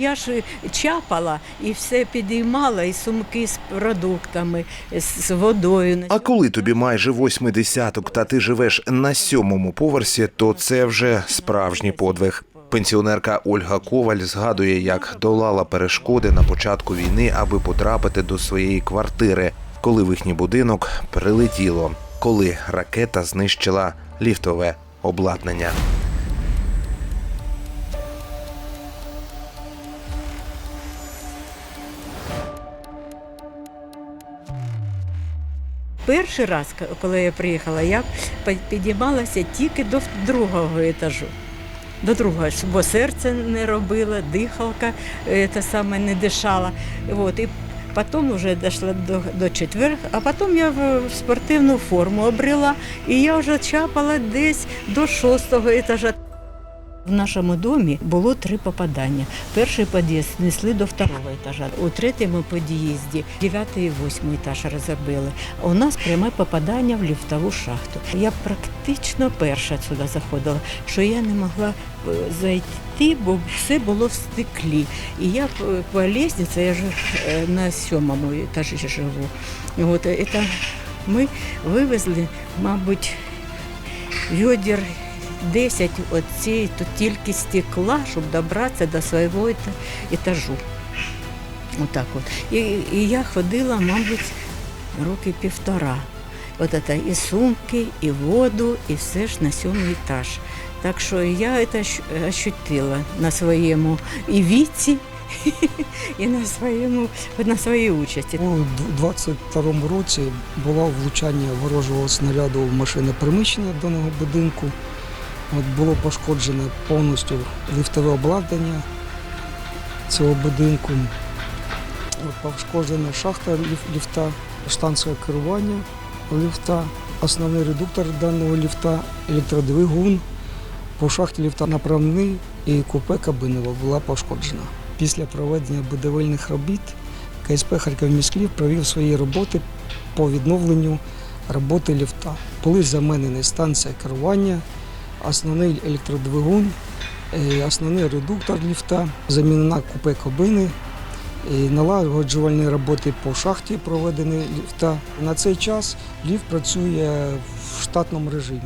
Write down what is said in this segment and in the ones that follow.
Я ж чапала і все підіймала, і сумки з продуктами, з, водою. А коли тобі майже восьмий десяток, та ти живеш на сьомому поверсі, то це вже справжній подвиг. Пенсіонерка Ольга Коваль згадує, як долала перешкоди на початку війни, аби потрапити до своєї квартири, коли в їхній будинок прилетіло, коли ракета знищила ліфтове обладнання. Перший раз, коли я приїхала, я підіймалася тільки до другого етажу. До другого, бо серце не робило, дихалка е, та саме не дишала. От, і потім вже дійшла до, до четверг, а потім я в, спортивну форму обрела, і я вже чапала десь до шостого етажа. В нашому домі було три попадання. Перший під'їзд несли до второго етажа. У третьому під'їзді дев'ятий і восьмий етаж розбили. У нас пряме попадання в ліфтову шахту. Я практично перша сюди заходила, що я не могла е, зайти, бо все було в стеклі. І я по, по лестниці, я ж е, на сьомому етажі живу. От, е, це ми вивезли, мабуть, відер 10 оцієї тут тільки стекла, щоб добратися до свого етажу. Отак от. І, і я ходила, мабуть, роки півтора. От це і сумки, і воду, і все ж на сьомий етаж. Так що я це ощутила на своєму і віці, і на своєму на своїй участі. У 22-му році було влучання ворожого снаряду в машинне приміщення даного будинку. Було пошкоджене повністю ліфтове обладнання цього будинку. Пошкоджена шахта ліфта, станція керування ліфта, основний редуктор даного ліфта, електродвигун. По шахті ліфта направний і купе кабинова була пошкоджена. Після проведення будівельних робіт КСП Харківміськлів провів свої роботи по відновленню роботи ліфта. Були заменені станція керування, основний електродвигун, е, основний редуктор ліфта, замінена купе кабини, і налагоджувальні роботи по шахті проведені ліфта. На цей час ліфт працює в штатному режимі.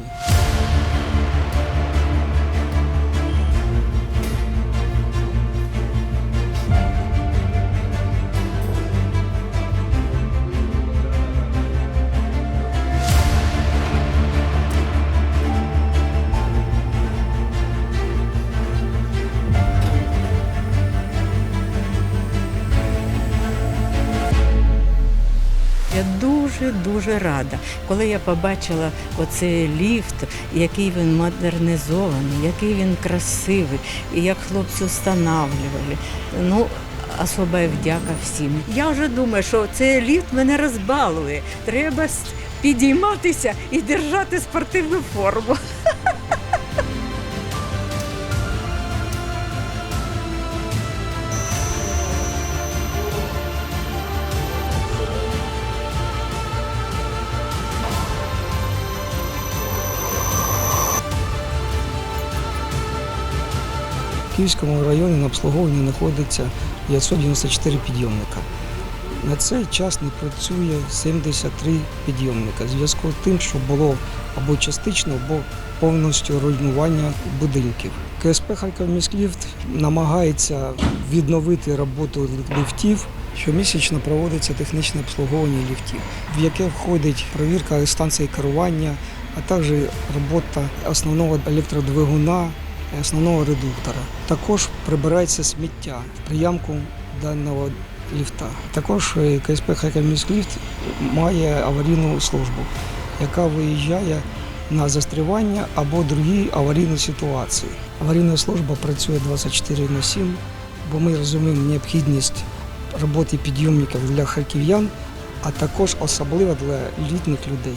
Я дуже дуже рада, коли я побачила оцей ліфт, який він модернізований, який він красивий, і як хлопці встановлювали. Ну, особа вдяка всім. Я вже думаю, що цей ліфт мене розбалує. Треба підійматися і держати спортивну форму. В Київському районі на обслуговуванні знаходиться 594 підйомника. На цей час не працює 73 підйомника в зв'язку з тим, що було або частично, або повністю руйнування будинків. КСП Харківміськліфт намагається відновити роботу ліфтів. Щомісячно проводиться технічне обслуговування ліфтів, в яке входить перевірка станції керування, а також робота основного електродвигуна, основного редуктора. Також прибирається сміття в приямку даного ліфта. Також е, КСП Харківміськліфт має аварійну службу, яка виїжджає на застрівання або другі аварійні ситуації. Аварійна служба працює 24 на 7, бо ми розуміємо необхідність роботи підйомників для харків'ян, а також особливо для літніх людей.